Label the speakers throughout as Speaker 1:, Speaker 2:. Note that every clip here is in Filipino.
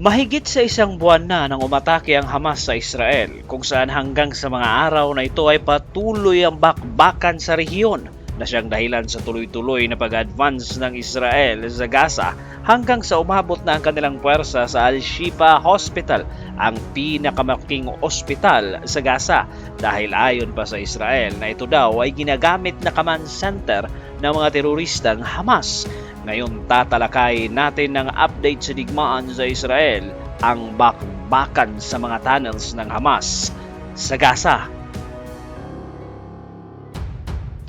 Speaker 1: Mahigit sa isang buwan na nang umatake ang Hamas sa Israel kung saan hanggang sa mga araw na ito ay patuloy ang bakbakan sa rehiyon na siyang dahilan sa tuloy-tuloy na pag-advance ng Israel sa Gaza hanggang sa umabot na ang kanilang puwersa sa Al-Shifa Hospital, ang pinakamalaking ospital sa Gaza dahil ayon pa sa Israel na ito daw ay ginagamit na command center ng mga teroristang Hamas. Ngayon tatalakay natin ng update sa digmaan sa Israel ang bakbakan sa mga tunnels ng Hamas sa Gaza.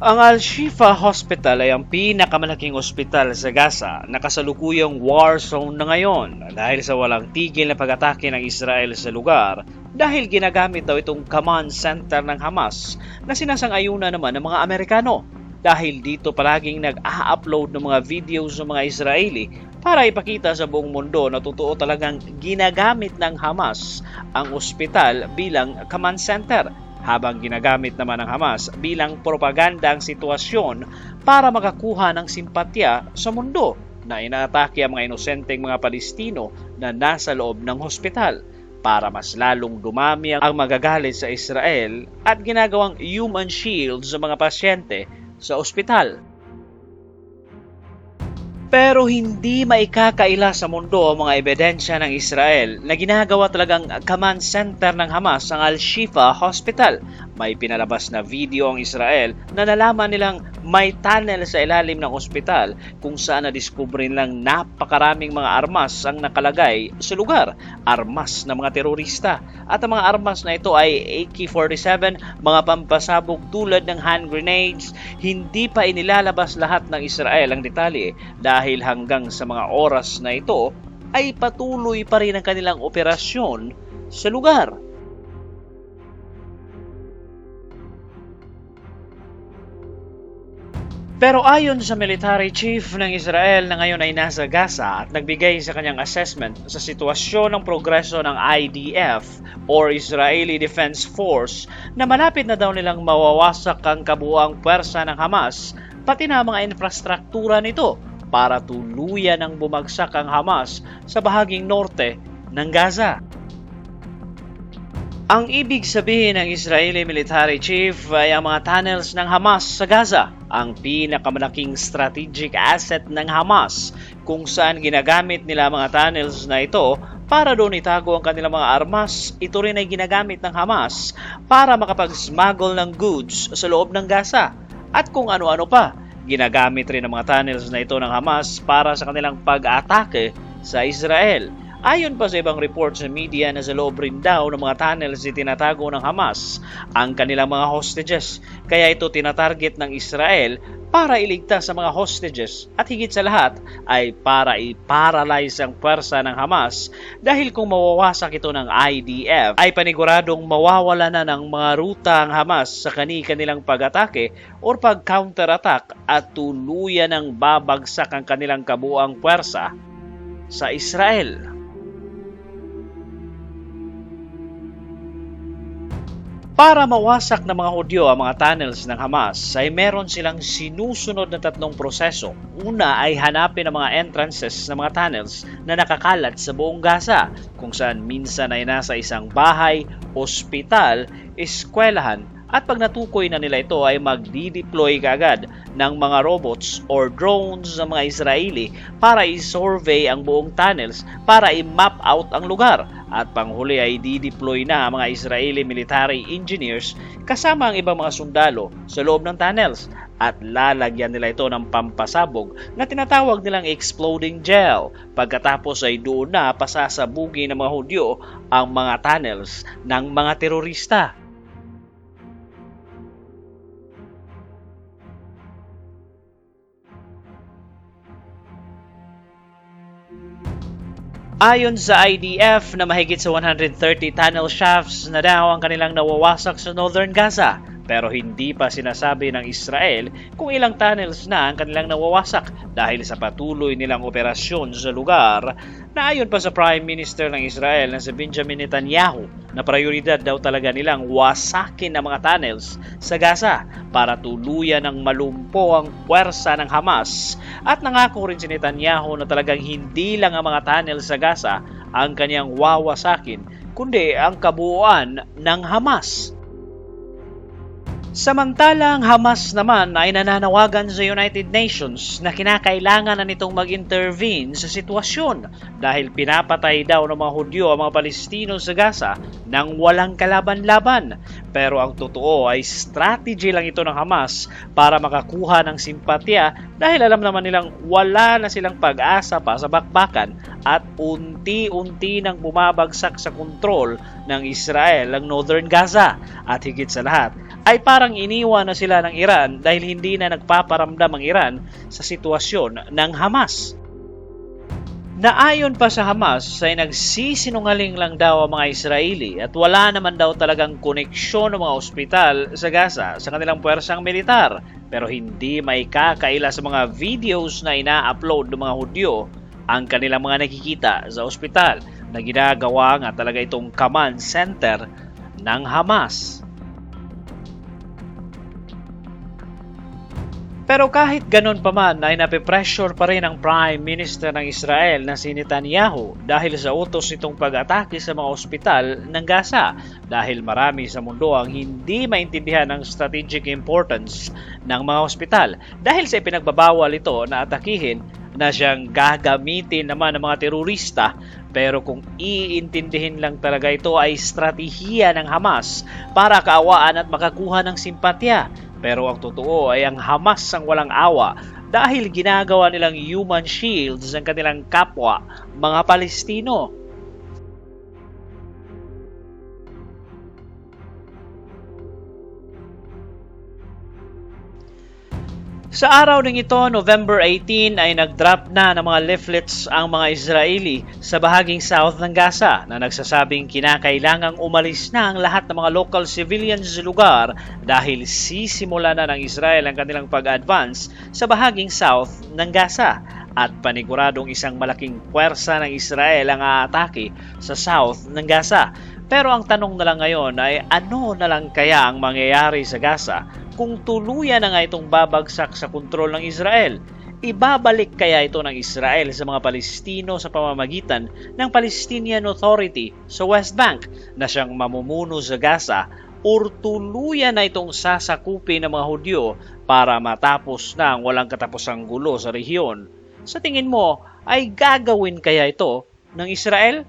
Speaker 1: Ang Al-Shifa Hospital ay ang pinakamalaking ospital sa Gaza na kasalukuyang war zone na ngayon dahil sa walang tigil na pag-atake ng Israel sa lugar dahil ginagamit daw itong command center ng Hamas na sinasang-ayuna naman ng mga Amerikano. Dahil dito palaging nag-a-upload ng mga videos ng mga Israeli para ipakita sa buong mundo na totoo talagang ginagamit ng Hamas ang ospital bilang command center habang ginagamit naman ng Hamas bilang propaganda ang sitwasyon para makakuha ng simpatya sa mundo na inaatake ang mga inosenteng mga Palestino na nasa loob ng hospital para mas lalong dumami ang magagalit sa Israel at ginagawang human shield sa mga pasyente sa ospital. Pero hindi maikakaila sa mundo ang mga ebidensya ng Israel na ginagawa talagang command center ng Hamas ang Al-Shifa Hospital. May pinalabas na video ang Israel na nalaman nilang may tunnel sa ilalim ng ospital kung saan nadiskubre lang napakaraming mga armas ang nakalagay sa lugar. Armas ng mga terorista. At ang mga armas na ito ay AK-47, mga pampasabog tulad ng hand grenades. Hindi pa inilalabas lahat ng Israel ang detalye dahil hanggang sa mga oras na ito ay patuloy pa rin ang kanilang operasyon sa lugar. Pero ayon sa military chief ng Israel na ngayon ay nasa Gaza at nagbigay sa kanyang assessment sa sitwasyon ng progreso ng IDF or Israeli Defense Force na malapit na daw nilang mawawasak ang kabuang pwersa ng Hamas pati na mga infrastruktura nito para tuluyan ng bumagsak ang Hamas sa bahaging norte ng Gaza. Ang ibig sabihin ng Israeli military chief ay ang mga tunnels ng Hamas sa Gaza, ang pinakamalaking strategic asset ng Hamas kung saan ginagamit nila mga tunnels na ito para doon itago ang kanilang mga armas. Ito rin ay ginagamit ng Hamas para makapag-smuggle ng goods sa loob ng Gaza at kung ano-ano pa. Ginagamit rin ang mga tunnels na ito ng Hamas para sa kanilang pag-atake sa Israel. Ayon pa sa ibang reports sa media na sa loob rin daw ng mga tunnels na tinatago ng Hamas ang kanilang mga hostages. Kaya ito tinatarget ng Israel para iligtas sa mga hostages at higit sa lahat ay para i-paralyze ang pwersa ng Hamas dahil kung mawawasak ito ng IDF ay paniguradong mawawala na ng mga ruta ang Hamas sa kani-kanilang pag-atake or pag-counterattack at tuluyan ng babagsak ang kanilang kabuang pwersa sa Israel. Para mawasak ng mga Hudyo ang mga tunnels ng Hamas ay meron silang sinusunod na tatlong proseso. Una ay hanapin ang mga entrances ng mga tunnels na nakakalat sa buong Gaza kung saan minsan ay nasa isang bahay, ospital, eskwelahan at pag natukoy na nila ito ay magdi-deploy kaagad ng mga robots or drones ng mga Israeli para i-survey ang buong tunnels para i-map out ang lugar at panghuli ay di-deploy na ang mga Israeli military engineers kasama ang ibang mga sundalo sa loob ng tunnels at lalagyan nila ito ng pampasabog na tinatawag nilang exploding gel. Pagkatapos ay doon na pasasabugin ng mga Hudyo ang mga tunnels ng mga terorista. Ayon sa IDF na mahigit sa 130 tunnel shafts na daw ang kanilang nawawasak sa northern Gaza. Pero hindi pa sinasabi ng Israel kung ilang tunnels na ang kanilang nawawasak dahil sa patuloy nilang operasyon sa lugar na ayon pa sa Prime Minister ng Israel na si Benjamin Netanyahu na prioridad daw talaga nilang wasakin ang mga tunnels sa Gaza para tuluyan ng malumpo ang puwersa ng Hamas at nangako rin si Netanyahu na talagang hindi lang ang mga tunnels sa Gaza ang kanyang wawasakin kundi ang kabuuan ng Hamas. Samantalang Hamas naman ay nananawagan sa United Nations na kinakailangan na nitong mag-intervene sa sitwasyon dahil pinapatay daw ng mga Hudyo ang mga Palestino sa Gaza nang walang kalaban-laban. Pero ang totoo ay strategy lang ito ng Hamas para makakuha ng simpatya dahil alam naman nilang wala na silang pag-asa pa sa bakbakan at unti-unti nang bumabagsak sa kontrol ng Israel ang Northern Gaza at higit sa lahat ay parang iniwan na sila ng Iran dahil hindi na nagpaparamdam ang Iran sa sitwasyon ng Hamas. Naayon pa sa Hamas ay nagsisinungaling lang daw ang mga Israeli at wala naman daw talagang koneksyon ng mga ospital sa Gaza sa kanilang puwersang militar pero hindi may kakaila sa mga videos na ina-upload ng mga Hudyo ang kanilang mga nakikita sa ospital na ginagawa nga talaga itong command center ng Hamas. Pero kahit ganun pa man ay napipressure pa rin ang Prime Minister ng Israel na si Netanyahu dahil sa utos nitong pag-atake sa mga ospital ng Gaza dahil marami sa mundo ang hindi maintindihan ang strategic importance ng mga ospital dahil sa ipinagbabawal ito na atakihin na siyang gagamitin naman ng mga terorista pero kung iintindihin lang talaga ito ay estratehiya ng Hamas para kaawaan at makakuha ng simpatya pero ang totoo ay ang Hamas ang walang awa dahil ginagawa nilang human shields ang kanilang kapwa, mga Palestino. Sa araw ng ito, November 18, ay nag-drop na ng mga leaflets ang mga Israeli sa bahaging south ng Gaza na nagsasabing kinakailangang umalis na ang lahat ng mga local civilians sa lugar dahil sisimula na ng Israel ang kanilang pag-advance sa bahaging south ng Gaza at paniguradong isang malaking puwersa ng Israel ang aatake sa south ng Gaza. Pero ang tanong na lang ngayon ay ano na lang kaya ang mangyayari sa Gaza kung tuluyan na nga itong babagsak sa kontrol ng Israel? Ibabalik kaya ito ng Israel sa mga Palestino sa pamamagitan ng Palestinian Authority sa West Bank na siyang mamumuno sa Gaza or tuluyan na itong sasakupin ng mga Hudyo para matapos na ang walang katapusang gulo sa rehiyon? Sa tingin mo, ay gagawin kaya ito ng Israel?